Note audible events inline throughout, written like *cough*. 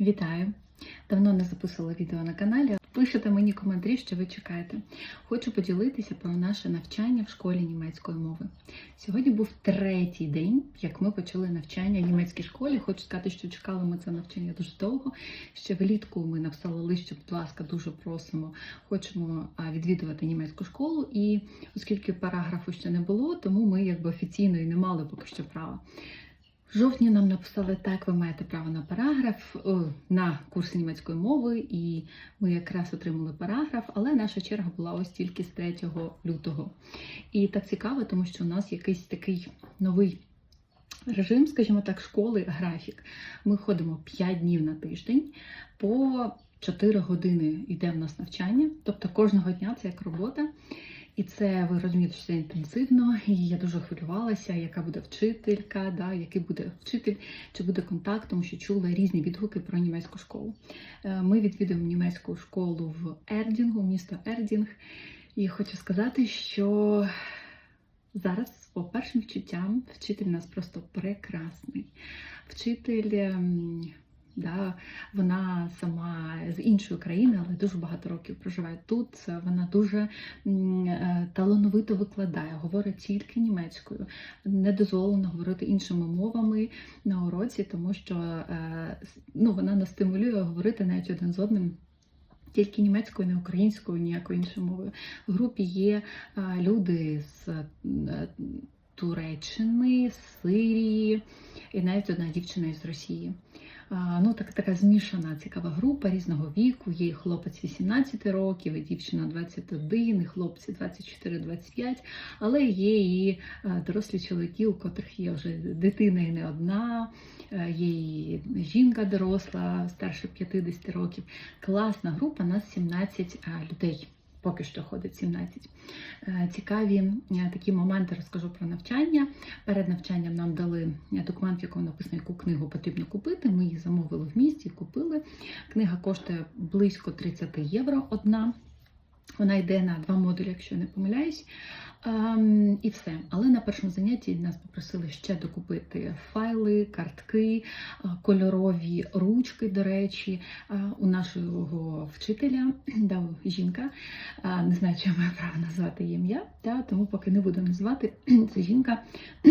Вітаю! Давно не записувала відео на каналі. Пишете мені коментарі, що ви чекаєте. Хочу поділитися про наше навчання в школі німецької мови. Сьогодні був третій день, як ми почали навчання в німецькій школі. Хочу сказати, що чекали ми це навчання дуже довго. Ще влітку ми написали лист, що, будь ласка, дуже просимо, хочемо відвідувати німецьку школу. І оскільки параграфу ще не було, тому ми якби офіційно і не мали поки що права. В жовтні нам написали так, ви маєте право на параграф на курси німецької мови, і ми якраз отримали параграф, але наша черга була ось тільки з 3 лютого. І так цікаво, тому що у нас якийсь такий новий режим, скажімо так, школи, графік. Ми ходимо 5 днів на тиждень, по 4 години йде в нас навчання, тобто кожного дня це як робота. І це ви розумієте, що це інтенсивно, і я дуже хвилювалася, яка буде вчителька, да, який буде вчитель, чи буде контакт, тому що чула різні відгуки про німецьку школу. Е, Ми відвідуємо німецьку школу в Ердінгу, місто Ердінг. І хочу сказати, що зараз, по першим відчуттям, вчитель у нас просто прекрасний. Вчитель. Да, вона сама з іншої країни, але дуже багато років проживає тут. Вона дуже е, талановито викладає, говорить тільки німецькою. Не дозволено говорити іншими мовами на уроці, тому що е, ну, вона нас стимулює говорити навіть один з одним. Тільки німецькою, не українською, ніякою іншою мовою. В групі є е, люди з Туреччини, з Сирії і навіть одна дівчина із Росії. Ну, так, така змішана цікава група різного віку. Є хлопець 18 років, і дівчина 21, і хлопці 24-25, але є і е, дорослі чоловіки, у котрих є вже дитина і не одна, е, є і жінка доросла, старше 50 років. Класна група, нас 17 людей. Поки що ходить 17. Е, Цікаві е, такі моменти розкажу про навчання. Перед навчанням нам дали документ, в якому написано, яку книгу потрібно купити. Ми її замовили в місті, купили. Книга коштує близько 30 євро одна. Вона йде на два модулі, якщо не помиляюсь. Ем, і все. Але на першому занятті нас попросили ще докупити файли, картки, е, кольорові ручки, до речі, Е, у нашого вчителя, *clears throat* да, жінка. Е, Не знаю, чи я маю право назвати її ім'я, да, тому поки не буду називати. *clears throat* Це жінка, *clears throat*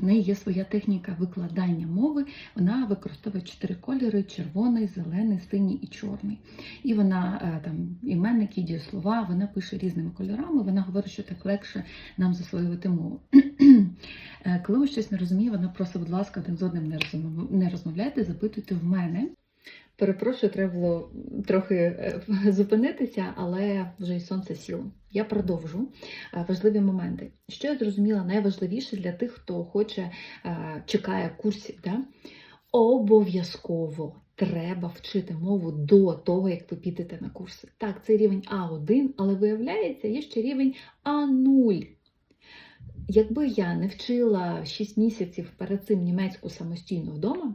в неї є своя техніка викладання мови. Вона використовує чотири кольори: червоний, зелений, синій і чорний. І вона там іменники, дієслова, вона пише різними кольорами. Вона говорить, що так легше нам засвоювати мову. *clears throat* Е, Коли ви щось не розуміє, вона просить, будь ласка, один з одним не розмов- не розмовляйте, запитуйте в мене. Перепрошую, треба було трохи е, *laughs* зупинитися, але вже й сонце сіло. Я продовжу е, важливі моменти. Що я зрозуміла найважливіше для тих, хто хоче, чекає курсів. Да? Обов'язково треба вчити мову до того, як ви підете на курси. Так, це рівень А1, але виявляється, є ще рівень А0. Якби я не вчила 6 місяців перед цим німецьку самостійно вдома,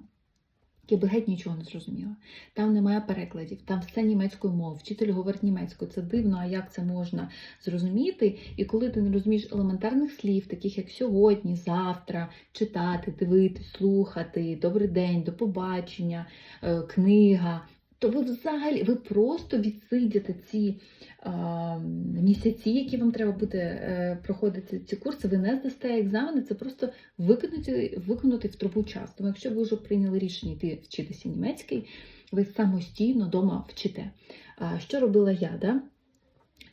я би геть нічого не зрозуміла. Там немає перекладів, там все німецькою мовою, вчитель говорить німецькою. Це дивно, а як це можна зрозуміти? І коли ти не розумієш елементарних слів, таких як сьогодні, завтра, читати, дивитись, слухати, добрий день, до побачення, е, книга. То ви взагалі ви просто відсидіте ці е, місяці, які вам треба буде е, проходити ці курси, ви не здасте екзамени, це просто виконати, виконати в трубу час. Тому якщо ви вже прийняли рішення йти вчитися німецький, ви самостійно вдома вчите. А що робила я? Да?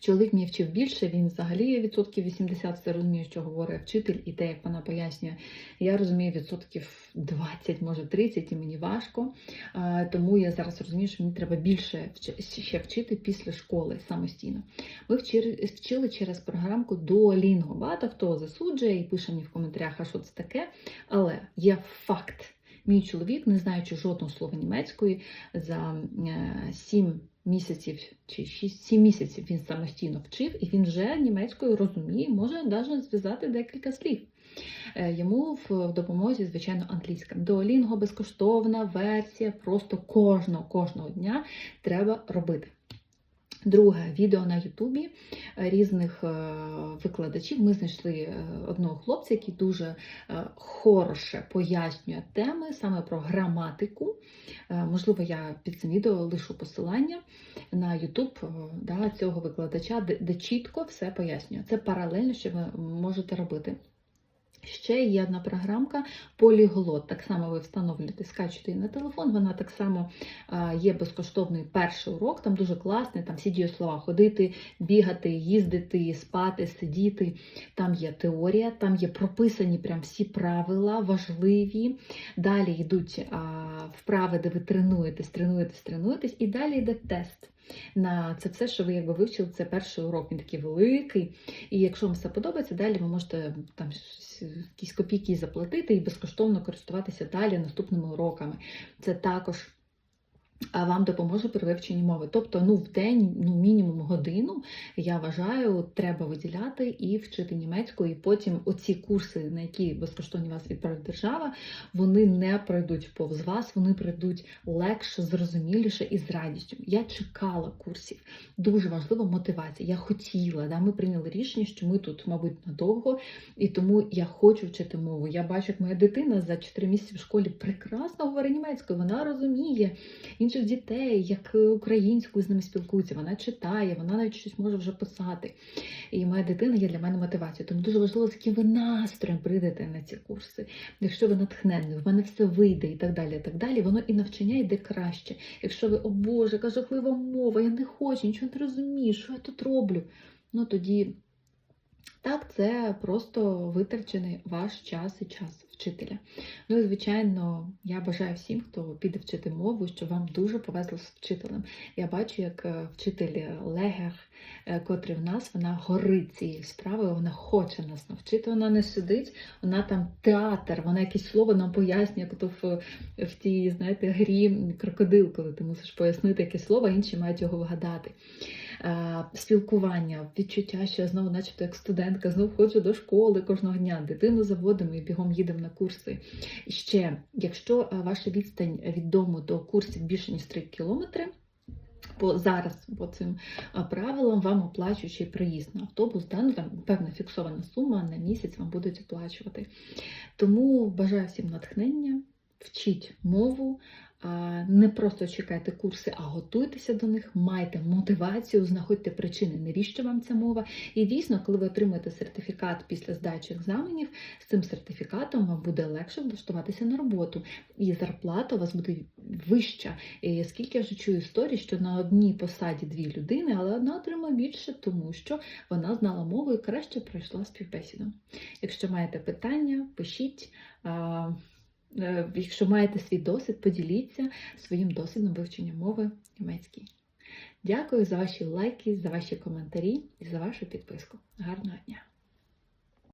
Чоловік мені вчив більше, він взагалі відсотків 80 все розуміє, що говорить вчитель, і те, як вона пояснює. Я розумію відсотків 20, може 30, і мені важко. Тому я зараз розумію, що мені треба більше ще вчити після школи самостійно. Ми вчили, через програмку Duolingo. Багато хто засуджує і пише мені в коментарях, а що це таке. Але є факт. Мій чоловік, не знаючи жодного слова німецької, за 7 місяців чи 6, 7 місяців він самостійно вчив, і він вже німецькою розуміє, може навіть зв'язати декілька слів. Е, Йому в допомозі, звичайно, англійська. Duolingo безкоштовна версія, просто кожного, кожного дня треба робити. Друге відео на Ютубі е, різних е, викладачів. Ми знайшли е, одного хлопця, який дуже хороше пояснює теми саме про граматику. Можливо, я під цим відео лишу посилання на Ютуб да, цього викладача, де чітко все пояснює. Це паралельно, що ви можете робити. Ще є одна програмка Поліглот. Так само ви встановлюєте, скачуєте її на телефон. Вона так само є безкоштовний перший урок. Там дуже класний, там всі дієслова ходити, бігати, їздити, спати, сидіти. Там є теорія, там є прописані прям всі правила, важливі. Далі йдуть вправи, де ви тренуєтесь, тренуєтесь, тренуєтесь, і далі йде тест. На це все, що ви якби вивчили, це перший урок. Він такий великий. І якщо вам все подобається, далі ви можете там якісь копійки заплатити і безкоштовно користуватися далі наступними уроками. Це також вам допоможе при вивченні мови. Тобто, ну, в день, ну, мінімум годину, я вважаю, треба виділяти і вчити німецьку, і потім оці курси, на які безкоштовно вас відправить держава, вони не пройдуть повз вас, вони пройдуть легше, зрозуміліше і з радістю. Я чекала курсів. Дуже важлива мотивація. Я хотіла, да, ми прийняли рішення, що ми тут, мабуть, надовго, і тому я хочу вчити мову. Я бачу, як моя дитина за 4 місяці в школі прекрасно говорить німецькою, вона розуміє інших дітей, як українською з ними спілкується, вона читає, вона навіть щось може вже писати. І моя дитина є для мене мотивацією. Тому дуже важливо, з яким ви настроєм прийдете на ці курси. Якщо ви натхненні, в мене все вийде і так далі. і так далі, Воно і навчання йде краще. Якщо ви, о Боже, яка жахлива мова, я не хочу, нічого не розумію, що я тут роблю. Ну тоді так, це просто витрачений ваш час і час вчителя. Ну і звичайно, я бажаю всім, хто піде вчити мову, що вам дуже повезло з вчителем. Я бачу, як е, вчитель Легер, е, котрий в нас, вона горить цією справою, вона хоче нас навчити. Вона не сидить, вона там театр, вона якесь слово нам пояснює, як то в, в тій, знаєте, грі крокодил, коли ти мусиш пояснити якесь слово, інші мають його вгадати. Е, Спілкування, відчуття, що я знову, начебто, як студентка, знову ходжу до школи кожного дня, дитину заводимо і бігом їдемо на курси. І ще, якщо е, ваша відстань від дому до курсів більше ніж 3 кілометри, Бо зараз по цим правилам вам оплачують проїзд на автобус, да? ну, там певна фіксована сума на місяць вам будуть оплачувати. Тому бажаю всім натхнення, вчіть мову, не просто чекайте курси, а готуйтеся до них, майте мотивацію, знаходьте причини, навіщо вам ця мова. І дійсно, коли ви отримаєте сертифікат після здачі екзаменів, з цим сертифікатом вам буде легше влаштуватися на роботу, і зарплата у вас буде вища. І скільки я вже чую історії, що на одній посаді дві людини, але одна отримала більше, тому що вона знала мову і краще пройшла співбесіду. Якщо маєте питання, пишіть. Е, Якщо маєте свій досвід, поділіться своїм досвідом вивчення мови німецькій. Дякую за ваші лайки, за ваші коментарі і за вашу підписку. Гарного дня!